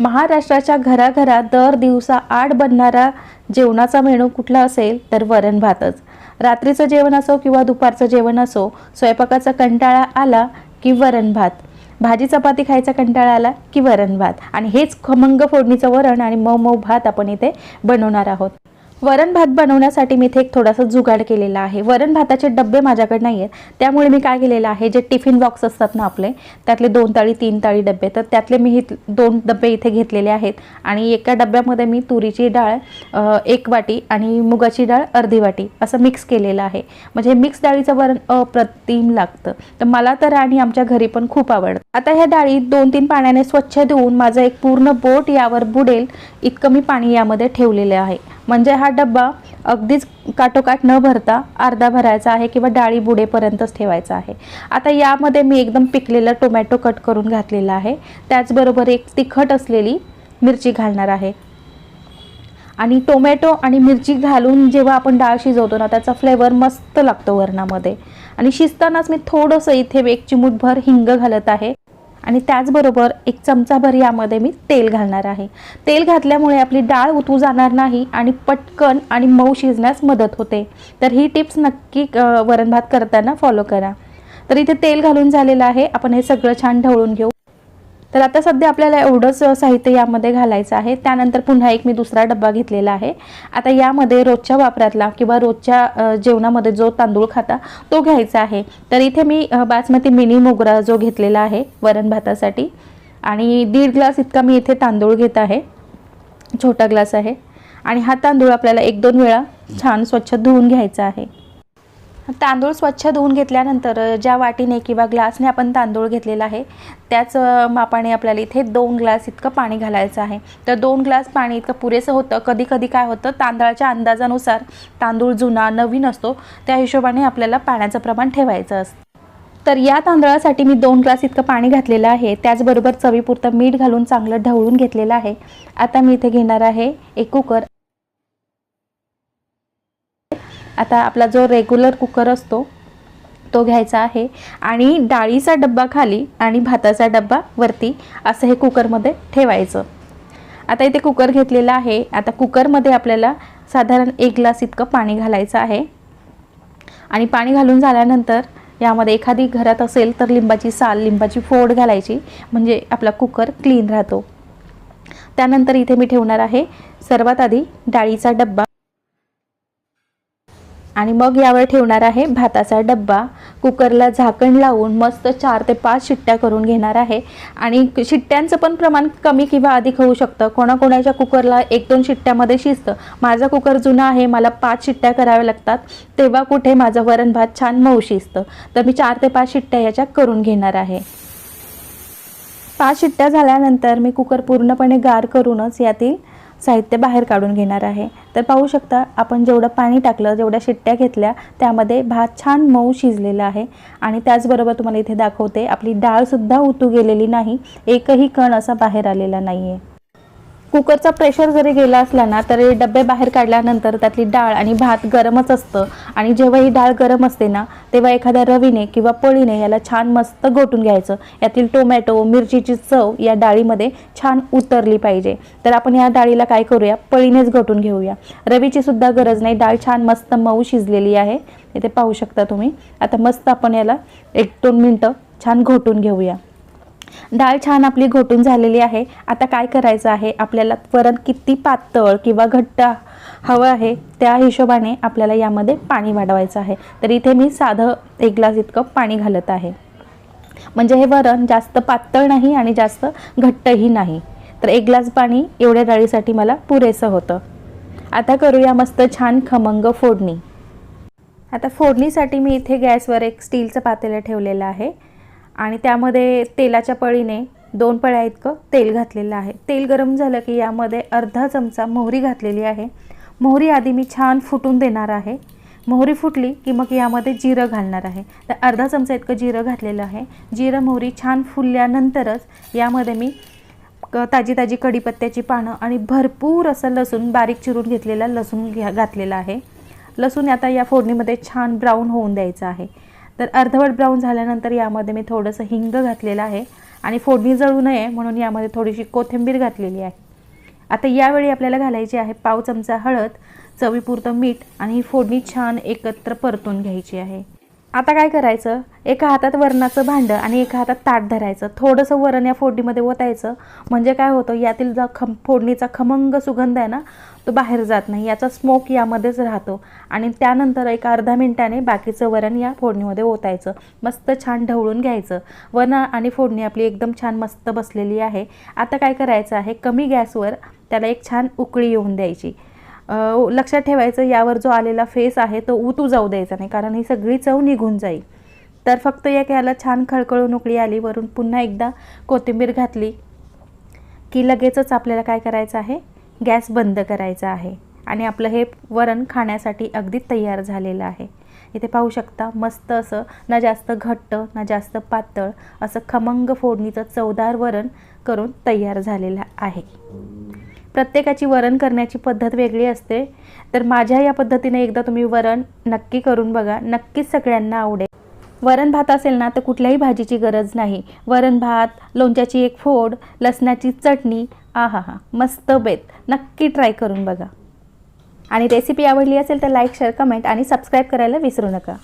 महाराष्ट्राच्या घराघरात दर दिवसा आठ बनणारा जेवणाचा मेनू कुठला असेल तर वरण भातच. रात्रीचं जेवण असो किंवा दुपारचं जेवण असो स्वयंपाकाचा कंटाळा आला की वरण भात. भाजी चपाती खायचा कंटाळा आला की वरण भात. आणि हेच खमंग फोडणीचं वरण आणि मऊ मऊ भात आपण इथे बनवणार आहोत. वरण भात बनवण्यासाठी मी इथे एक थोडासा जुगाड केलेला आहे. वरण भाताचे डबे माझ्याकडे नाही आहेत त्यामुळे मी काय केलेलं आहे जे टिफिन बॉक्स असतात ना आपले त्यातले दोन ताळी तीन ताळी डबे तर त्यातले मी दोन डबे इथे घेतलेले आहेत. आणि एका डब्यामध्ये मी तुरीची डाळ एक वाटी आणि मुगाची डाळ अर्धी वाटी असं मिक्स केलेलं आहे. म्हणजे मिक्स डाळीचं वरण अप्रतिम लागतं. तर मला तर आणि आमच्या घरी पण खूप आवडतं. आता ह्या डाळी दोन तीन पाण्याने स्वच्छ धुवून माझं एक पूर्ण बोट यावर बुडेल इतकं मी पाणी यामध्ये ठेवलेलं आहे. म्हणजे हा डब्बा अगदीच काटोकाट न भरता अर्धा भरायचा आहे किंवा डाळी बुडेपर्यंतच ठेवायचा आहे. आता यामध्ये मी एकदम पिकलेलं टोमॅटो कट करून घातलेला आहे. त्याचबरोबर एक तिखट असलेली मिरची घालणार आहे. आणि टोमॅटो आणि मिरची घालून जेव्हा आपण डाळ शिजवतो ना त्याचा फ्लेवर मस्त लागतो वरणामध्ये. आणि शिजतानाच मी थोडंसं इथे एक चिमूटभर हिंग घालत आहे. आणि त्याचबरोबर एक चमचाभर यामध्ये मी तेल घालणार आहे. तेल घातल्यामुळे आपली डाळ उतू जाणार नाही आणि पटकन आणि मऊ शिजण्यास मदत होते. तर ही टिप्स नक्की वरणभात वरण भात करताना फॉलो करा. तर इथे तेल घालून झालेलं आहे. आपण हे सगळं छान ढवळून घेऊ. तर आता सध्या आपल्याला एवढंच साहित्य यामध्ये घालायचं आहे. त्यानंतर पुन्हा एक मी दुसरा डब्बा घेतलेला आहे. आता यामध्ये रोजच्या वापरातला किंवा रोजच्या जेवणामध्ये जो तांदूळ खाता तो घ्यायचा आहे. तर इथे मी बासमती मिनी मोगरा जो घेतलेला आहे वरण भातासाठी आणि दीड ग्लास इतका मी इथे तांदूळ घेत आहे. छोटा ग्लास आहे. आणि हा तांदूळ आपल्याला एक दोन वेळा छान स्वच्छ धुवून घ्यायचा आहे. तांदूळ स्वच्छ धुवून घेतल्यानंतर ज्या वाटीने किंवा ग्लासने आपण तांदूळ घेतलेला आहे त्याच मापाने आपल्याला इथे दोन ग्लास इतकं पाणी घालायचं आहे. तर दोन ग्लास पाणी इतकं पुरेसं होतं. कधी कधी काय होतं तांदळाच्या अंदाजानुसार तांदूळ जुना नवीन असतो त्या हिशोबाने आपल्याला पाण्याचं प्रमाण ठेवायचं असतं. तर या तांदळासाठी मी दोन ग्लास इतकं पाणी घातलेलं आहे. त्याचबरोबर चवीपुरतं मीठ घालून चांगलं ढवळून घेतलेलं आहे. आता मी इथे घेणार आहे एक कुकर. आता आपला जो रेग्युलर कुकर असतो तो घ्यायचा आहे. आणि डाळीचा डब्बा खाली आणि भाताचा डब्बा वरती असं हे कुकरमध्ये ठेवायचं. आता इथे कुकर घेतलेला आहे. आता कुकरमध्ये आपल्याला साधारण एक ग्लास इतकं पाणी घालायचं आहे. आणि पाणी घालून झाल्यानंतर यामध्ये एखादी घरात असेल तर लिंबाची साल लिंबाची फोड घालायची. म्हणजे आपला कुकर क्लीन राहतो. त्यानंतर इथे मी ठेवणार आहे सर्वात आधी डाळीचा डब्बा. आणि मग यावर ठेवणार आहे भाताचा डब्बा. कुकरला झाकण लावून मस्त चार ते पाच शिट्ट्या करून घेणार आहे. आणि शिट्ट्यांचं पण प्रमाण कमी किंवा अधिक होऊ शकतं. कोणाकोणाच्या कुकरला एक दोन शिट्ट्यामध्ये शिजतं. माझा कुकर जुना आहे मला पाच शिट्ट्या कराव्या लागतात. तेव्हा कुठे माझं वरण भात छान मऊ शिजतं. तर मी चार ते पाच शिट्ट्या याच्या करून घेणार आहे. पाच शिट्ट्या झाल्यानंतर मी कुकर पूर्णपणे गार करूनच यातील साहित्य बाहेर काढून घेणार आहे. तर पाहू शकता आपण जेवढं पाणी टाकलं जेवढ्या शिट्ट्या घेतल्या त्यामध्ये भात छान मऊ शिजलेला आहे. आणि त्याचबरोबर तुम्हाला इथे दाखवते आपली डाळसुद्धा उतू गेलेली नाही. एकही कण असा बाहेर आलेला नाही आहे कुकरचा प्रेशर जरी गेला असला ना तरी डबे बाहेर काढल्यानंतर त्यातली डाळ आणि भात गरमच असतं. आणि जेव्हा ही डाळ गरम असते ना तेव्हा एखाद्या रवीने किंवा पळीने याला छान मस्त गोटून घ्यायचं. यातील टोमॅटो मिरचीची चव या डाळीमध्ये छान उतरली पाहिजे. तर आपण या डाळीला काय करूया? पळीनेच घोटून घेऊया. रवीची सुद्धा गरज नाही. डाळ छान मस्त मऊ शिजलेली आहे. इथे पाहू शकता तुम्ही. आता मस्त आपण याला एक दोन मिनटं छान घोटून घेऊया. डाळ छान आपली घोटून झालेली आहे. आता काय करायचं आहे? आपल्याला वरण किती पातळ किंवा घट्ट हवं आहे त्या हिशोबाने आपल्याला यामध्ये पाणी वाढवायचं आहे. तर इथे मी साधं एक ग्लास इतकं पाणी घालत आहे. म्हणजे हे वरण जास्त पातळ नाही आणि जास्त घट्टही नाही. तर एक ग्लास पाणी एवढ्या डाळीसाठी मला पुरेसं होतं. आता करूया मस्त छान खमंग फोडणी. आता फोडणीसाठी मी इथे गॅसवर एक स्टीलचं पातेलं ठेवलेलं आहे. आणि त्यामध्ये तेलाच्या पळीने दोन पळ्या इतकं तेल घातलेलं आहे. तेल गरम झालं की यामध्ये अर्धा चमचा मोहरी घातलेली आहे. मोहरी आधी मी छान फुटून देणार आहे. मोहरी फुटली की मग यामध्ये जिरं घालणार आहे. तर अर्धा चमचा इतकं जिरं घातलेलं आहे. जिरं मोहरी छान फुलल्यानंतरच यामध्ये मी क ताजी ताजी कढीपत्त्याची पानं आणि भरपूर असं लसूण बारीक चिरून घेतलेला लसूण घ्या घातलेला आहे. लसूण आता या फोडणीमध्ये छान ब्राऊन होऊन द्यायचं आहे. तर अर्धवट ब्राऊन झाल्यानंतर यामध्ये मी थोडंसं हिंग घातलेलं आहे आणि फोडणी जळू नये म्हणून यामध्ये थोडीशी कोथिंबीर घातलेली आहे. आता यावेळी आपल्याला घालायची आहे पाव चमचा हळद चवीपुरतं मीठ आणि ही फोडणी छान एकत्र परतून घ्यायची आहे. आता काय करायचं? एका हातात वरणाचं भांडं आणि एका हातात ताट धरायचं. थोडंसं वरण या फोडणीमध्ये ओतायचं. म्हणजे काय होतं? यातील जो खम फोडणीचा खमंग सुगंध आहे ना तो बाहेर जात नाही. याचा स्मोक यामध्येच राहतो. आणि त्यानंतर एक अर्धा मिनिटाने बाकीचं वरण या फोडणीमध्ये ओतायचं. मस्त छान ढवळून घ्यायचं. वरण आणि फोडणी आपली एकदम छान मस्त बसलेली आहे. आता काय करायचं आहे? कमी गॅसवर त्याला एक छान उकळी येऊन द्यायची. लक्षात ठेवायचं यावर जो आलेला फेस आहे तो उतू जाऊ द्यायचा नाही कारण ही सगळी चव निघून जाईल. तर फक्त एक याला छान खळखळून उकळी आली वरून पुन्हा एकदा कोथिंबीर घातली की लगेचच आपल्याला काय करायचं आहे? गॅस बंद करायचा आहे. आणि आपलं हे वरण खाण्यासाठी अगदी तयार झालेलं आहे. इथे पाहू शकता मस्त असं ना जास्त घट्ट ना जास्त पातळ असं खमंग फोडणीचं चवदार वरण करून तयार झालेलं आहे. प्रत्येकाची वरण करण्याची पद्धत वेगळी असते. तर माझ्या या पद्धतीने एकदा तुम्ही वरण नक्की करून बघा. नक्कीच सगळ्यांना आवडेल. वरण भात असेल ना तर कुठल्याही भाजीची गरज नाही. वरण भात लोणच्याची एक फोड लसणाची चटणी आहा हा मस्त बेत. नक्की ट्राय करून बघा. आणि रेसिपी आवडली असेल तर लाईक शेअर कमेंट आणि सबस्क्राईब करायला विसरू नका.